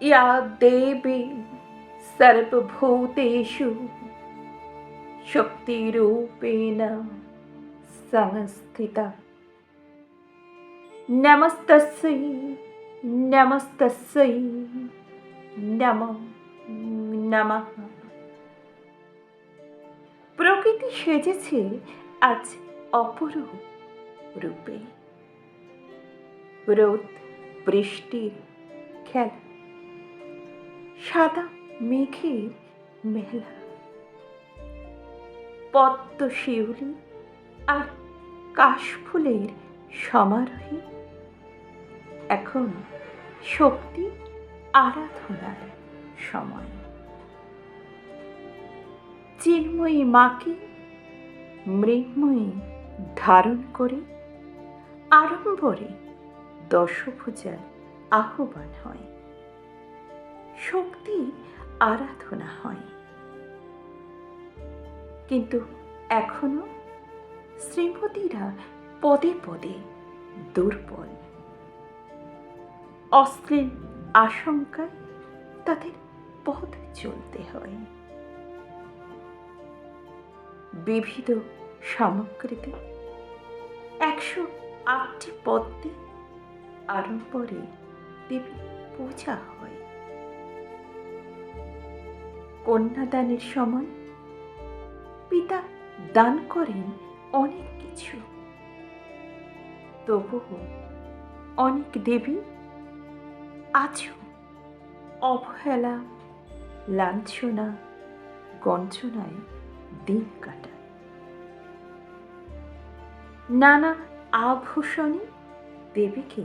या देवी सर्वभूतेषु शक्तिरूपेण संस्थिता नमस्तस्यै नमस्तस्यै নমো নমঃ প্রকৃতি সেজেছে আজ অপরূপ রূপে রোদ বৃষ্টির খেলা সাদা মেঘের মেলা। পদ্ম শিউলি আর কাশফুলের সমারোহে এখন শক্তি আরাধনার সময়। চিন্ময়ী মাকে মৃন্ময়ী ধারণ করে আড়ম্বরে দশভূজার আহ্বান হয়। শক্তি আরাধনা হয়। কিন্তু এখনও শ্রীমতীরা পদে পদে দুর্বল। অশ্লীল আশঙ্কায় তাদের পথ চলতে হয়। বিবিধ সামগ্রীতে একশো আটটি পদ্মে আড়ম্বরে দেবী পূজা হয়। কন্যাদানের সময় পিতা দান করেন অনেক কিছু। তবুও অনেক দেবী আজও অবহেলা, লাঞ্ছনা, গঞ্জনায় দিন কাটায় নানা আভূষণে দেবীকে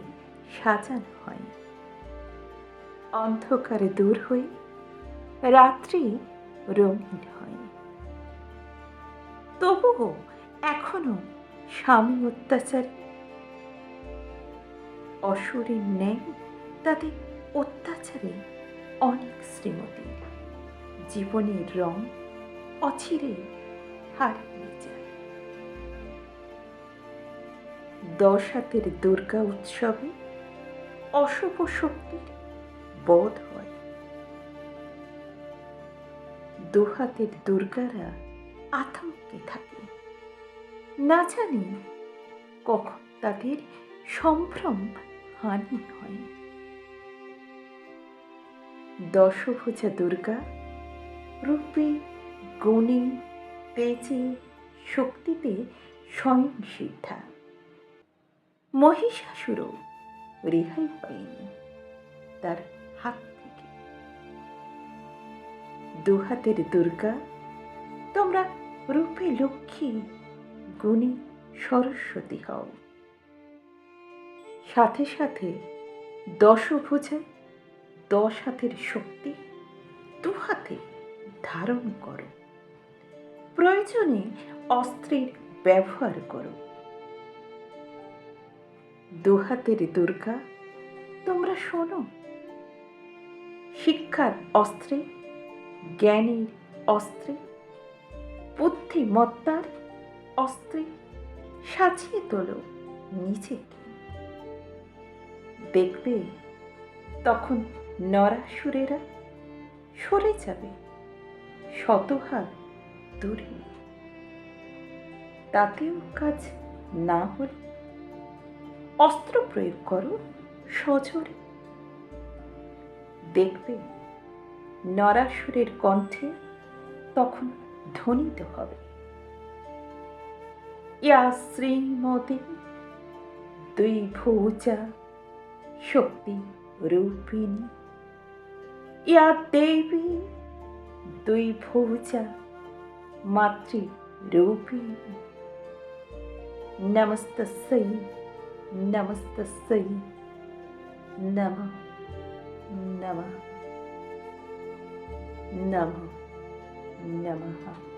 সাজানো হয়। অন্ধকারে দূর হয়ে রাত্রি রঙিন হয় তবুও এখনও স্বামী অত্যাচার। অসুরের ন্যায় তাদের অত্যাচারে অনেক শ্রীমতীর জীবনের রং অচিরে হারিয়ে যায়। দশ হাতের দুর্গা উৎসবে অশুভ শক্তির বোধ হয়। দু হাতের দুর্গারা আতঙ্কে থাকে। না জানি কখন তাদের সম্ভ্রম হানি হয়। দশভুজা দুর্গা রূপে, গুণে, তেজে, শক্তিতে স্বয়ং সিদ্ধা মহিষাসুরও রেহাই পায়নি। তার হাত থেকে দু দুর্গা, তোমরা রূপে লক্ষ্মী, গুণে সরস্বতী হও। সাথে সাথে দশভুজায় দশ হাতের শক্তি দু হাতে ধারণ করো। প্রয়োজনে অস্ত্রের ব্যবহার করো। দু হাতের দুর্গা, তোমরা শোনো, শিক্ষার অস্ত্রে জ্ঞানের অস্ত্রে, বুদ্ধিমত্তার অস্ত্রে সাজিয়ে তোলো নিজেকে। দেখবে তখন নরাসুরেরা সরে যাবে শতহাত দূরে। তাতেও কাজ না হলে অস্ত্র প্রয়োগ করো সজোরে। দেখবে নরাসুরের কণ্ঠে তখন ধ্বনিত হবে। ইয়া শ্রীমতী, দুই ভূজা শক্তি রূপিণী। ইয়া দেবী, দুই ভূজা মাতৃ রূপিণী। নমস্তস্যৈ নমস্তস্যৈ, নম নম। নম নমঃ